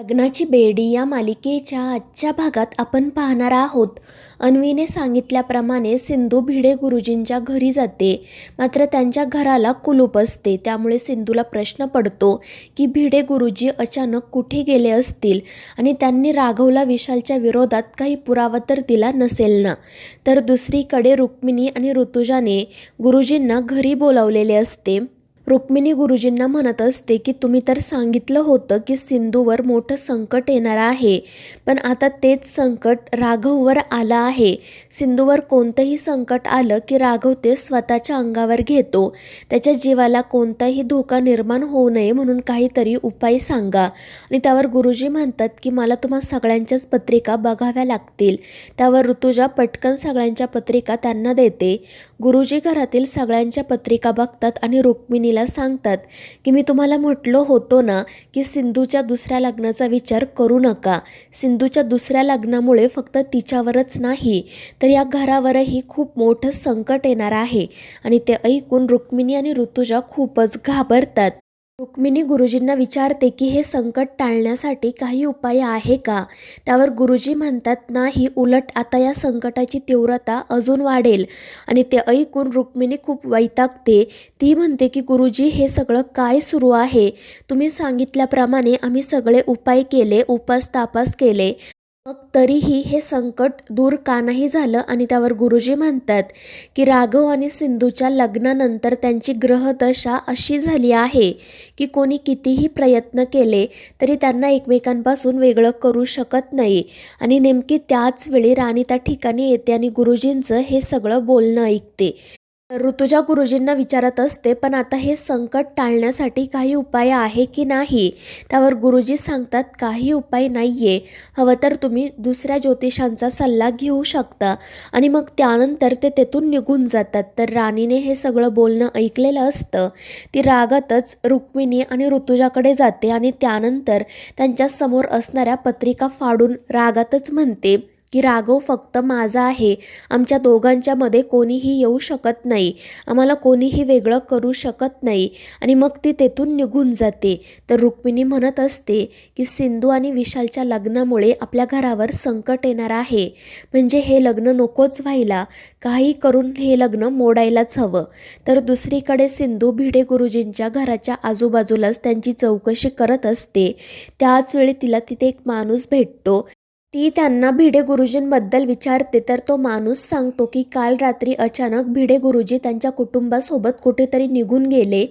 लग्नाची बेडी या मालिकेच्या आजच्या भागात आपण पाहणार आहोत. अन्वीने सांगितल्याप्रमाणे सिंधू भिडे गुरुजींच्या घरी जाते. मात्र त्यांच्या घराला कुलूप असते. त्यामुळे सिंधूला प्रश्न पडतो की भिडे गुरुजी अचानक कुठे गेले असतील? आणि त्यांनी राघवला विशालच्या विरोधात काही पुरावा तर दिला नसेल ना? तर दुसरीकडे रुक्मिणी आणि ऋतुजाने गुरुजींना घरी बोलावलेले असते. रुक्मिणी गुरुजींना म्हणत असते की तुम्ही तर सांगितलं होतं की सिंधूवर मोठं संकट येणार आहे पण आता तेच संकट राघववर आलं आहे. सिंधूवर कोणतंही संकट आलं की राघव ते स्वतःच्या अंगावर घेतो. त्याच्या जीवाला कोणताही धोका निर्माण होऊ नये म्हणून काहीतरी उपाय सांगा. आणि त्यावर गुरुजी म्हणतात की मला तुम्हा सगळ्यांच्याच पत्रिका बघाव्या लागतील. त्यावर ऋतुजा पटकन सगळ्यांच्या पत्रिका त्यांना देते. गुरुजी घरातील सगळ्यांच्या पत्रिका बघतात आणि रुक्मिणीला सांगतात की मी तुम्हाला म्हटलो होतो ना की सिंधूच्या दुसऱ्या लग्नाचा विचार करू नका. सिंधूच्या दुसऱ्या लग्नामुळे फक्त तिच्यावरच नाही तर या घरावरही खूप मोठं संकट येणार आहे आणि ते ऐकून रुक्मिणी आणि ऋतुजा खूपच घाबरतात. रुक्मिणी गुरुजींना विचारते की हे संकट टाळण्यासाठी काही उपाय आहे का? त्यावर गुरुजी म्हणतात नाही उलट आता या संकटाची तीव्रता अजून वाढेल. आणि ते ऐकून रुक्मिणी खूप वैतागते. ती म्हणते की गुरुजी हे सगळं काय सुरू आहे? तुम्ही सांगितल्याप्रमाणे आम्ही सगळे उपाय केले उपास तापास केले. मग तरीही हे संकट दूर का नाही झालं आणि त्यावर गुरुजी म्हणतात की राघव आणि सिंधूच्या लग्नानंतर त्यांची ग्रहदशा अशी झाली आहे की कोणी कितीही प्रयत्न केले तरी त्यांना एकमेकांपासून वेगळं करू शकत नाही. आणि नेमकी त्याच वेळी राणी त्या ठिकाणी येते आणि गुरुजींचं हे सगळं बोलणं ऐकते. ऋतुजा गुरुजींना विचारत असते पण आता हे संकट टाळण्यासाठी काही उपाय आहे की नाही त्यावर गुरुजी सांगतात काही उपाय नाही आहे हवं तर तुम्ही दुसऱ्या ज्योतिषांचा सल्ला घेऊ शकता. आणि मग त्यानंतर ते तेथून निघून जातात. तर राणीने हे सगळं बोलणं ऐकलेलं असतं. ती रागातच रुक्मिणी आणि ऋतुजाकडे जाते आणि त्यानंतर त्यांच्यासमोर असणाऱ्या पत्रिका फाडून रागातच म्हणते की राघव फक्त माझा आहे. आमच्या दोघांच्यामध्ये कोणीही येऊ शकत नाही. आम्हाला कोणीही वेगळं करू शकत नाही. आणि मग ती तेथून निघून जाते. तर रुक्मिणी म्हणत असते की सिंधू आणि विशालच्या लग्नामुळे आपल्या घरावर संकट येणार आहे. म्हणजे हे लग्न नकोच व्हायला. काही करून हे लग्न मोडायलाच हवं. तर दुसरीकडे सिंधू भिडे गुरुजींच्या घराच्या आजूबाजूलाच त्यांची चौकशी करत असते. त्याच वेळी तिला तिथे एक माणूस भेटतो. ती त्यांना भिडे गुरुजींबद्दल विचारते. तर तो माणूस सांगतो की काल रात्री अचानक भिडे गुरुजी त्यांच्या कुटुंबासोबत कुठेतरी निघून गेले.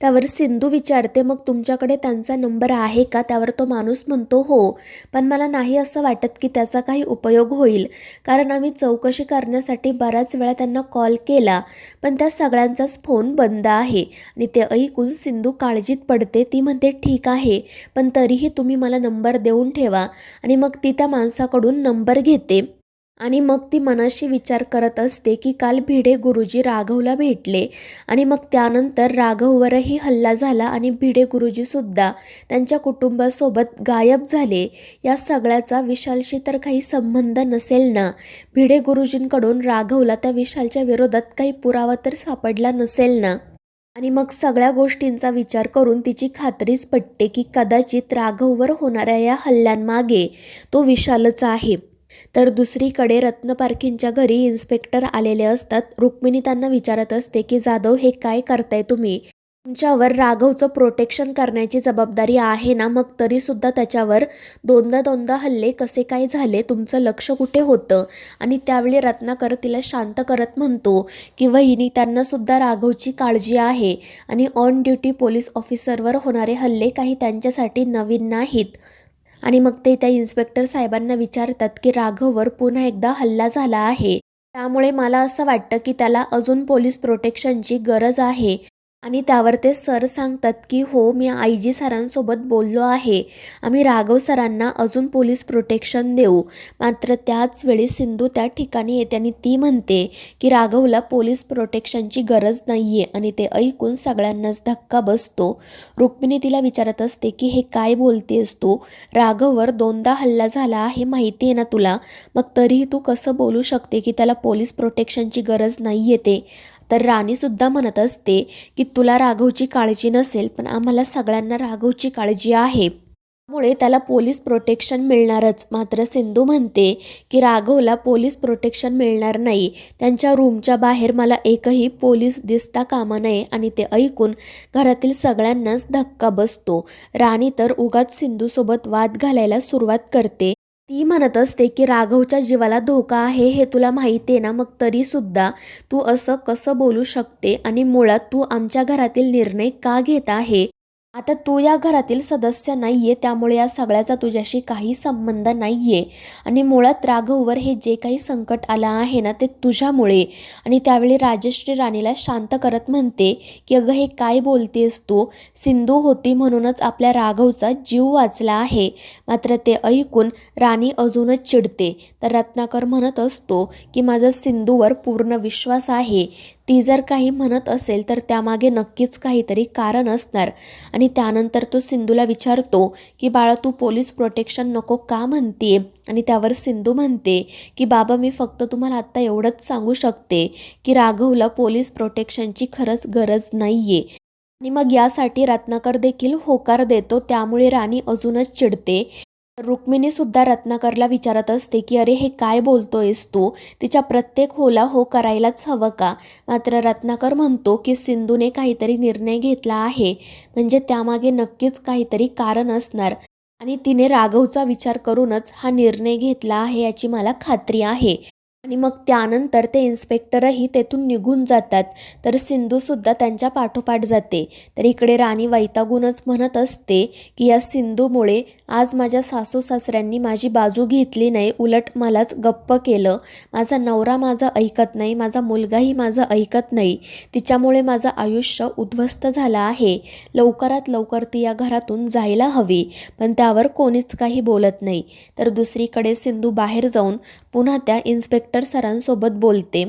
त्यावर सिंधू विचारते मग तुमच्याकडे त्यांचा नंबर आहे का? त्यावर तो माणूस म्हणतो हो पण मला नाही असं वाटत की त्याचा काही उपयोग होईल. कारण आम्ही चौकशी करण्यासाठी बऱ्याच वेळा त्यांना कॉल केला पण त्या सगळ्यांचाच फोन बंद आहे. आणि ते ऐकून सिंधू काळजीत पडते. ती म्हणते ठीक आहे पण तरीही तुम्ही मला नंबर देऊन ठेवा. आणि मग ती त्या माणसाकडून नंबर घेते आणि मग ती मनाशी विचार करत असते की काल भिडे गुरुजी राघवला भेटले आणि मग त्यानंतर राघववरही हल्ला झाला आणि भिडे गुरुजीसुद्धा त्यांच्या कुटुंबासोबत गायब झाले. या सगळ्याचा विशालशी तर काही संबंध नसेल ना? भिडे गुरुजींकडून राघवला त्या विशालच्या विरोधात काही पुरावा तर सापडला नसेल ना? आणि मग सगळ्या गोष्टींचा विचार करून तिची खात्रीच पटते की कदाचित राघववर होणाऱ्या या हल्ल्यांमागे तो विशालच आहे. तर दुसरीकडे रत्न पारखींच्या घरी इन्स्पेक्टर आलेले असतात. रुक्मिणी त्यांना विचारत असते की जाधव हे काय करताय तुम्ही? तुमच्यावर राघवचं प्रोटेक्शन करण्याची जबाबदारी आहे ना मग तरीसुद्धा त्याच्यावर दोनदा दोनदा हल्ले कसे काय झाले तुमचं लक्ष कुठे होतं? आणि त्यावेळी रत्नाकर तिला शांत करत म्हणतो की वहिनी त्यांनासुद्धा राघवची काळजी आहे आणि ऑन ड्युटी पोलीस ऑफिसरवर होणारे हल्ले काही त्यांच्यासाठी नवीन नाहीत. आणि मग ते त्या इन्स्पेक्टर साहेबांना विचारतात की राघववर पुन्हा एकदा हल्ला झाला आहे. त्यामुळे मला असं वाटतं की त्याला अजून पोलीस प्रोटेक्शनची गरज आहे. आणि त्यावर ते सर सांगतात की हो मी आय जी सरांसोबत बोललो आहे. आम्ही राघव सरांना अजून पोलीस प्रोटेक्शन देऊ. मात्र त्याच वेळी सिंधू त्या ठिकाणी येते आणि ती म्हणते की राघवला पोलीस प्रोटेक्शनची गरज नाही आहे आणि ते ऐकून सगळ्यांनाच धक्का बसतो. रुक्मिणी तिला विचारत असते की हे काय बोलतेस तू? राघववर दोनदा हल्ला झाला आहे माहिती आहे ना तुला? मग तरीही तू कसं बोलू शकते की त्याला पोलीस प्रोटेक्शनची गरज नाही आहे ते? तर राणीसुद्धा म्हणत असते की तुला राघवची काळजी नसेल पण आम्हाला सगळ्यांना राघवची काळजी आहे. त्यामुळे त्याला पोलीस प्रोटेक्शन मिळणारच. मात्र सिंधू म्हणते की राघवला पोलीस प्रोटेक्शन मिळणार नाही. त्यांच्या रूमच्या बाहेर मला एकही पोलीस दिसता कामा नये आणि ते ऐकून घरातील सगळ्यांनाच धक्का बसतो. राणी तर उगाच सिंधूसोबत वाद घालायला सुरुवात करते. ती म्हणत असते की राघवच्या जीवाला धोका आहे हे तुला माहिती आहे ना? मग तरीसुद्धा तू असं कसं बोलू शकते? आणि मुळात तू आमच्या घरातील निर्णय का घेत आहे? आता तू या घरातील सदस्य नाही आहे त्यामुळे या सगळ्याचा तुझ्याशी काही संबंध नाही आहे आणि मुळात राघववर हे जे काही संकट आलं आहे ना ते तुझ्यामुळे. आणि त्यावेळी राजश्री राणीला शांत करत म्हणते की अगं हे काय बोलतेस तू? सिंधू होती म्हणूनच आपल्या राघवचा जीव वाचला आहे. मात्र ते ऐकून राणी अजूनच चिडते. तर रत्नाकर म्हणत असतो की माझा सिंधूवर पूर्ण विश्वास आहे. ती जर काही म्हणत असेल तर त्यामागे नक्कीच काहीतरी कारण असणार. आणि त्यानंतर तो सिंधूला विचारतो की बाळा तू पोलीस प्रोटेक्शन नको का म्हणते आणि त्यावर सिंधू म्हणते की बाबा मी फक्त तुम्हाला आत्ता एवढंच सांगू शकते की राघवला पोलीस प्रोटेक्शनची खरंच गरज नाही आहे आणि मग यासाठी रत्नाकर देखील होकार देतो. त्यामुळे राणी अजूनच चिडते. रुक्मिणी सुद्धा रत्नाकरला विचारत असते की अरे हे काय बोलतोयस तू? तिच्या प्रत्येक होला हो करायलाच हवं का? मात्र रत्नाकर म्हणतो की सिंधूने काहीतरी निर्णय घेतला आहे. म्हणजे त्यामागे नक्कीच काहीतरी कारण असणार. आणि तिने राघवचा विचार करूनच हा निर्णय घेतला आहे याची मला खात्री आहे. आणि मग त्यानंतर ते इन्स्पेक्टरही तेथून निघून जातात. तर सिंधूसुद्धा त्यांच्या पाठोपाठ जाते. तर इकडे राणी वैतागूनच म्हणत असते की या सिंधूमुळे आज माझ्या सासू सासऱ्यांनी माझी बाजू घेतली नाही. उलट मलाच गप्प केलं. माझा नवरा माझा ऐकत नाही. माझा मुलगाही माझं ऐकत नाही. तिच्यामुळे माझं आयुष्य उद्ध्वस्त झालं आहे. लवकरात लवकर ती या घरातून जायला हवी. पण त्यावर कोणीच काही बोलत नाही. तर दुसरीकडे सिंधू बाहेर जाऊन पुन्हा त्या इन्स्पेक्टर सरांसोबत बोलते.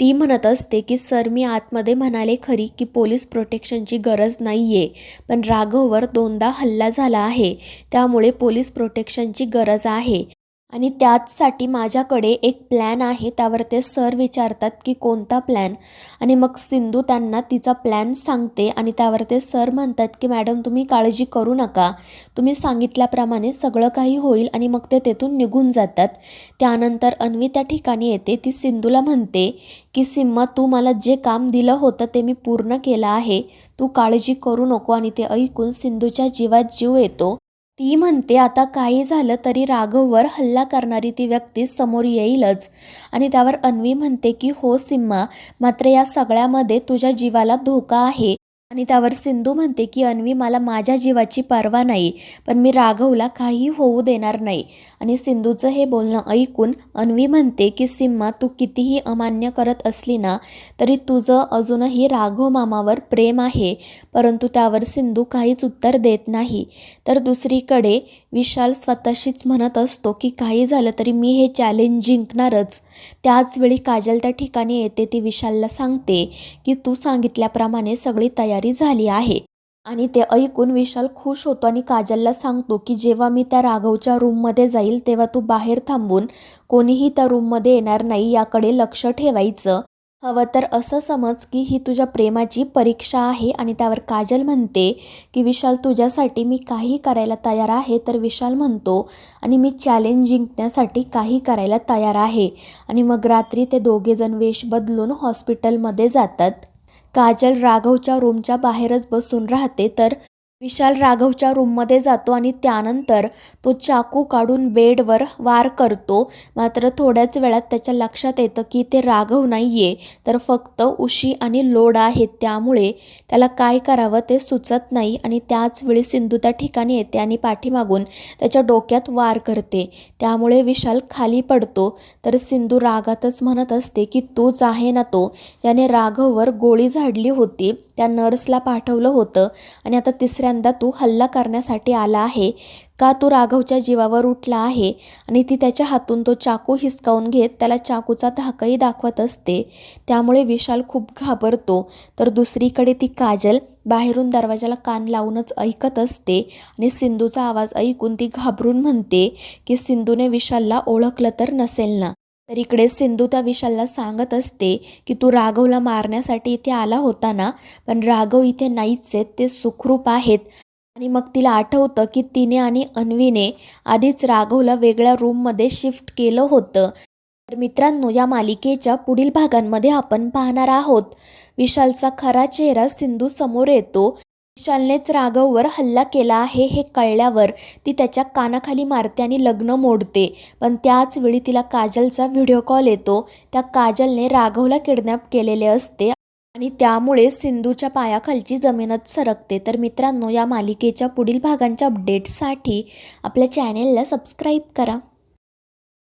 ती म्हणत असते की सर मी आतमध्ये म्हणाले खरी की पोलीस प्रोटेक्शनची गरज नाही आहे पण राघववर दोनदा हल्ला झाला आहे. त्यामुळे पोलीस प्रोटेक्शनची गरज आहे. आणि त्याचसाठी माझ्याकडे एक प्लॅन आहे. त्यावर ते सर विचारतात की कोणता प्लॅन आणि मग सिंधू त्यांना तिचा प्लॅन सांगते आणि त्यावर ते सर म्हणतात की मॅडम तुम्ही काळजी करू नका. तुम्ही सांगितल्याप्रमाणे सगळं काही होईल आणि मग ते तेथून निघून जातात. त्यानंतर अन्वी त्या ठिकाणी येते. ती सिंधूला म्हणते की सिम्मा तू मला जे काम दिलं होतं ते मी पूर्ण केलं आहे. तू काळजी करू नको. आणि ते ऐकून सिंधूच्या जीवात जीव येतो. ती म्हणते आता काही झालं तरी राघववर हल्ला करणारी ती व्यक्ती समोर येईलच. आणि त्यावर अन्वी म्हणते की हो सिम्मा मात्र या सगळ्यामध्ये तुझ्या जीवाला धोका आहे. आणि त्यावर सिंधू म्हणते की अन्वी मला माझ्या जीवाची पर्वा नाही पण मी राघवला काही होऊ देणार नाही. आणि सिंधूचं हे बोलणं ऐकून अन्वी म्हणते की सिम्मा तू कितीही अमान्य करत असली ना तरी तुझं अजूनही राघव मामावर प्रेम आहे परंतु त्यावर सिंधू काहीच उत्तर देत नाही. तर दुसरीकडे विशाल स्वतःशीच म्हणत असतो की काही झालं तरी मी हे चॅलेंज जिंकणारच. त्याचवेळी काजल त्या ठिकाणी येते ती विशालला सांगते की तू सांगितल्याप्रमाणे सगळी तयारी झाली आहे. आणि ते ऐकून विशाल खुश होतो आणि काजलला सांगतो की जेव्हा मी त्या राघवच्या रूममध्ये जाईल तेव्हा तू बाहेर थांबून कोणीही त्या रूममध्ये येणार नाही याकडे लक्ष ठेवायचं. हवं तर असं समज की ही तुझ्या प्रेमाची परीक्षा आहे आणि त्यावर काजल म्हणते की विशाल तुझ्यासाठी मी काही करायला तयार आहे तर विशाल म्हणतो आणि मी चॅलेंज जिंकण्यासाठी काही करायला तयार आहे. आणि मग रात्री ते दोघेजण वेश बदलून हॉस्पिटलमध्ये जातात. काजल राघवच्या रूमच्या बाहेरच बसून राहते तर विशाल राघवच्या रूममध्ये जातो आणि त्यानंतर तो चाकू काढून बेडवर वार करतो. मात्र थोड्याच वेळात त्याच्या लक्षात येतं की ते राघव नाही आहे तर फक्त उशी आणि लोड आहेत. त्यामुळे त्याला काय करावं ते सुचत नाही आणि त्याच वेळी सिंधू त्या ठिकाणी येते आणि पाठीमागून त्याच्या डोक्यात वार करते. त्यामुळे विशाल खाली पडतो. तर सिंधू रागातच म्हणत असते की तूच आहे ना तो? ज्याने राघववर गोळी झाडली होती. त्या नर्सला पाठवलं होतं आणि आता दुसऱ्यांदा तू हल्ला करण्यासाठी आला आहे. का तू राघवच्या जीवावर उठला आहे आणि ती त्याच्या हातून तो चाकू हिसकावून घेत त्याला चाकूचा धाकही दाखवत असते? त्यामुळे विशाल खूप घाबरतो. तर दुसरीकडे ती काजल बाहेरून दरवाजाला कान लावूनच ऐकत असते आणि सिंधूचा आवाज ऐकून ती घाबरून म्हणते की सिंधूने विशालला ओळखलं तर नसेल ना? तर इकडे सिंधू त्या विशालला सांगत असते की तू राघवला मारण्यासाठी इथे आला होता ना? पण राघव इथे नाहीच आहेत ते सुखरूप आहेत. आणि मग तिला आठवतं की तिने आणि अन्वीने आधीच राघवला वेगळ्या रूममध्ये शिफ्ट केलं होतं. तर मित्रांनो या मालिकेच्या पुढील भागांमध्ये आपण पाहणार आहोत. विशालचा खरा चेहरा सिंधू समोर येतो. विशालनेच राघववर हल्ला केला आहे हे कळल्यावर ती त्याच्या कानाखाली मारते आणि लग्न मोडते. पण त्याच वेळी तिला काजलचा व्हिडिओ कॉल येतो. त्या काजलने राघवला किडनॅप केलेले असते आणि त्यामुळे सिंधूच्या पायाखालची जमीनच सरकते. तर मित्रांनो या मालिकेच्या पुढील भागांच्या अपडेट्ससाठी आपल्या चॅनेलला सबस्क्राईब करा.